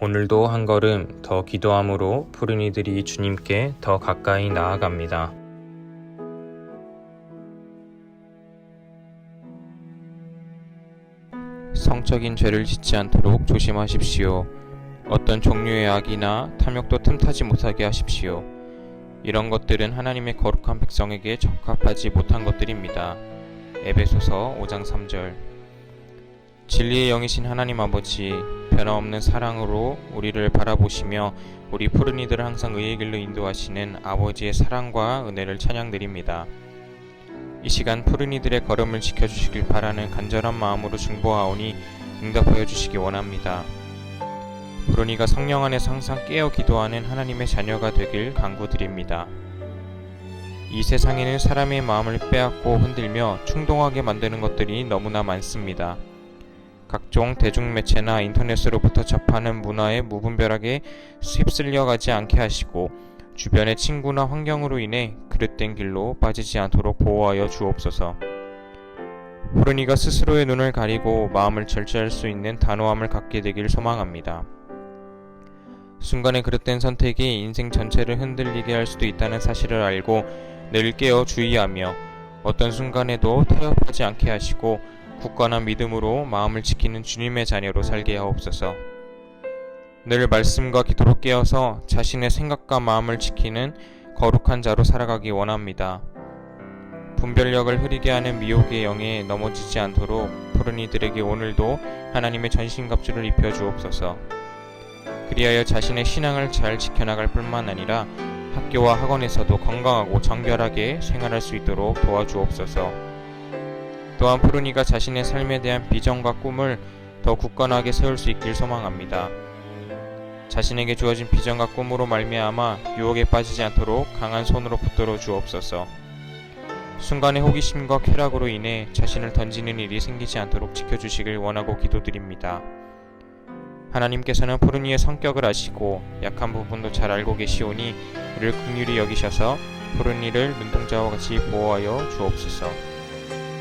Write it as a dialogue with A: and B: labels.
A: 오늘도 한 걸음 더 기도함으로 푸른 이들이 주님께 더 가까이 나아갑니다. 성적인 죄를 짓지 않도록 조심하십시오. 어떤 종류의 악이나 탐욕도 틈타지 못하게 하십시오. 이런 것들은 하나님의 거룩한 백성에게 적합하지 못한 것들입니다. 에베소서 5장 3절 진리의 영이신 하나님 아버지 변함없는 사랑으로 우리를 바라보시며 우리 푸른 이들을 항상 의의 길로 인도하시는 아버지의 사랑과 은혜를 찬양드립니다. 이 시간 푸른 이들의 걸음을 지켜주시길 바라는 간절한 마음으로 중보하오니 응답하여 주시기 원합니다. 푸른이가 성령 안에서 항상 깨어 기도하는 하나님의 자녀가 되길 간구드립니다. 이 세상에는 사람의 마음을 빼앗고 흔들며 충동하게 만드는 것들이 너무나 많습니다. 각종 대중매체나 인터넷으로부터 접하는 문화에 무분별하게 휩쓸려 가지 않게 하시고 주변의 친구나 환경으로 인해 그릇된 길로 빠지지 않도록 보호하여 주옵소서. 호르니가 스스로의 눈을 가리고 마음을 절제할 수 있는 단호함을 갖게 되길 소망합니다. 순간의 그릇된 선택이 인생 전체를 흔들리게 할 수도 있다는 사실을 알고 늘 깨어 주의하며 어떤 순간에도 타협하지 않게 하시고 굳건한 믿음으로 마음을 지키는 주님의 자녀로 살게 하옵소서. 늘 말씀과 기도로 깨어서 자신의 생각과 마음을 지키는 거룩한 자로 살아가기 원합니다. 분별력을 흐리게 하는 미혹의 영에 넘어지지 않도록 푸른 이들에게 오늘도 하나님의 전신갑주를 입혀 주옵소서. 그리하여 자신의 신앙을 잘 지켜나갈 뿐만 아니라 학교와 학원에서도 건강하고 정결하게 생활할 수 있도록 도와주옵소서. 또한 푸른이가 자신의 삶에 대한 비전과 꿈을 더 굳건하게 세울 수 있길 소망합니다. 자신에게 주어진 비전과 꿈으로 말미암아 유혹에 빠지지 않도록 강한 손으로 붙들어 주옵소서. 순간의 호기심과 쾌락으로 인해 자신을 던지는 일이 생기지 않도록 지켜주시길 원하고 기도드립니다. 하나님께서는 푸른이의 성격을 아시고 약한 부분도 잘 알고 계시오니 이를 긍휼히 여기셔서 푸른이를 눈동자와 같이 보호하여 주옵소서.